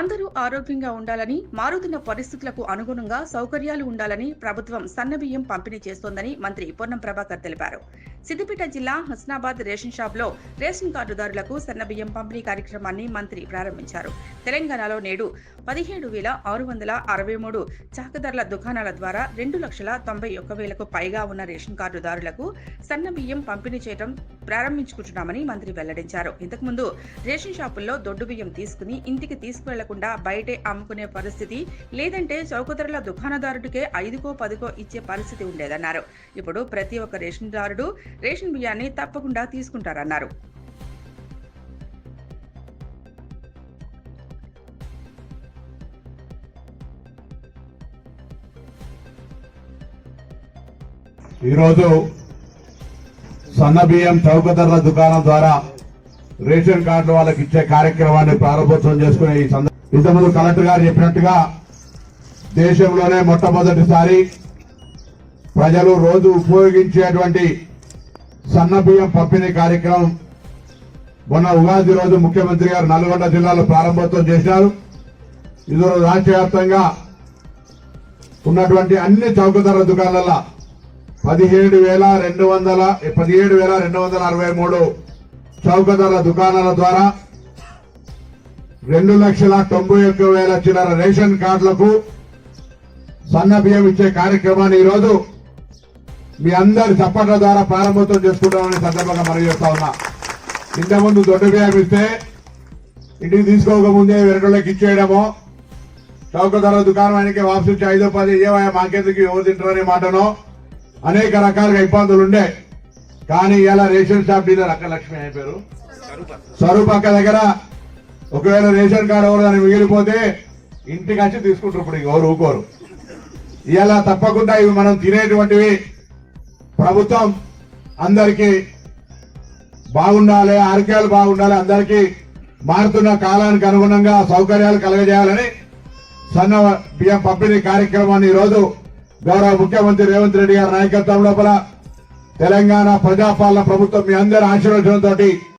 అందరూ ఆరోగ్యంగా ఉండాలని మారుతున్న పరిస్థితులకు అనుగుణంగా సౌకర్యాలు ఉండాలని ప్రభుత్వం సన్నబియ్యం పంపిణీ చేస్తోందని మంత్రి పొన్నం ప్రభాకర్ తెలిపారు. సిద్దిపేట జిల్లా హస్నాబాద్ రేషన్ షాప్లో రేషన్ కార్డుదారులకు సన్నబియ్యం పంపిణీ కార్యక్రమాన్ని మంత్రి ప్రారంభించారు. తెలంగాణలో నేడు పదిహేడు వేల ఆరు వందల అరవై మూడు చాకదర్ల దుకాణాల ద్వారా రెండు లక్షల తొంభై ఒక్క వేలకు పైగా ఉన్న రేషన్ కార్డుదారులకు సన్న బియ్యం పంపిణీ చేయడం ప్రారంభించుకుంటున్నామని మంత్రి వెల్లడించారు. ఇంతకుముందు రేషన్ షాపుల్లో దొడ్డు బియ్యం తీసుకుని ఇంటికి లేకుండా బయటే అమ్ముకునే పరిస్థితి లేదంటే చౌకధరల దుకాణదారుడికే ఐదుకో పదికో ఇచ్చే పరిస్థితి ఉండేదన్నారు. ఇప్పుడు ప్రతి ఒక్క రేషన్ దారుడు రేషన్ బియ్యాన్ని తప్పకుండా తీసుకుంటారన్నారు. ఈరోజు సన్నబియ్యం చౌక ధరల దుకాణం ద్వారా రేషన్ కార్డు వాళ్ళకి ఇచ్చే కార్యక్రమాన్ని ప్రారంభోత్సవం చేసుకునే ఈ సందర్భం ఇంతకుముందు కలెక్టర్ గారు చెప్పినట్టుగా దేశంలోనే మొట్టమొదటిసారి ప్రజలు రోజు ఉపయోగించేటువంటి సన్న బియ్యం పంపిణీ కార్యక్రమం మొన్న ఉగాది రోజు ముఖ్యమంత్రి గారు నల్గొండ జిల్లాలో ప్రారంభోత్సవం చేశారు. ఇది రాష్ట్ర వ్యాప్తంగా ఉన్నటువంటి అన్ని చౌక ధరల దుకాణాల పదిహేడు వేల రెండు వందల పదిహేడు వేల రెండు వందల అరవై మూడు చౌక ధరల దుకాణాల ద్వారా రెండు లక్షల తొంభై ఒక్క వేల చిల్లర రేషన్ కార్డులకు సన్న బియ్యం ఇచ్చే కార్యక్రమాన్ని ఈరోజు మీ అందరి చప్పట్ల ద్వారా ప్రారంభోత్సవం చేసుకుంటామని సందర్భంగా మనం చేస్తా ఉన్నా. ఇంతకుముందు దొడ్డు బియ్యం ఇస్తే ఇంటికి తీసుకోకముందే వెరటోళ్ళకి ఇచ్చేయడమో. చౌక ధర దుకాణానికి వాపసు ఇచ్చి ఐదో పది ఏవయ్యా మాకెందుకు ఎవరు తింటారనే మాటనో అనేక రకాలుగా ఇబ్బందులు ఉండే. కానీ ఇలా రేషన్ షాప్ డీలర్ అక్క లక్ష్మి అనే పేరు. స్వరూప్ అక్క దగ్గర ఒకవేళ రేషన్ కార్డు ఎవరు దాన్ని మిగిలిపోతే ఇంటికి వచ్చి తీసుకుంటారు ఇప్పుడు ఎవరు ఊకోరు. ఇలా తప్పకుండా ఇవి మనం తినేటువంటివి ప్రభుత్వం అందరికీ బాగుండాలి ఆరోగ్యాలు బాగుండాలి అందరికీ మారుతున్న కాలానికి అనుగుణంగా సౌకర్యాలు కలగజేయాలని సన్న బియ్యం పంపిణీ కార్యక్రమాన్ని ఈరోజు గౌరవ ముఖ్యమంత్రి రేవంత్ రెడ్డి గారి నాయకత్వం లోపల తెలంగాణ ప్రజాపాలన ప్రభుత్వం మీ అందరి ఆశీర్వచనంతో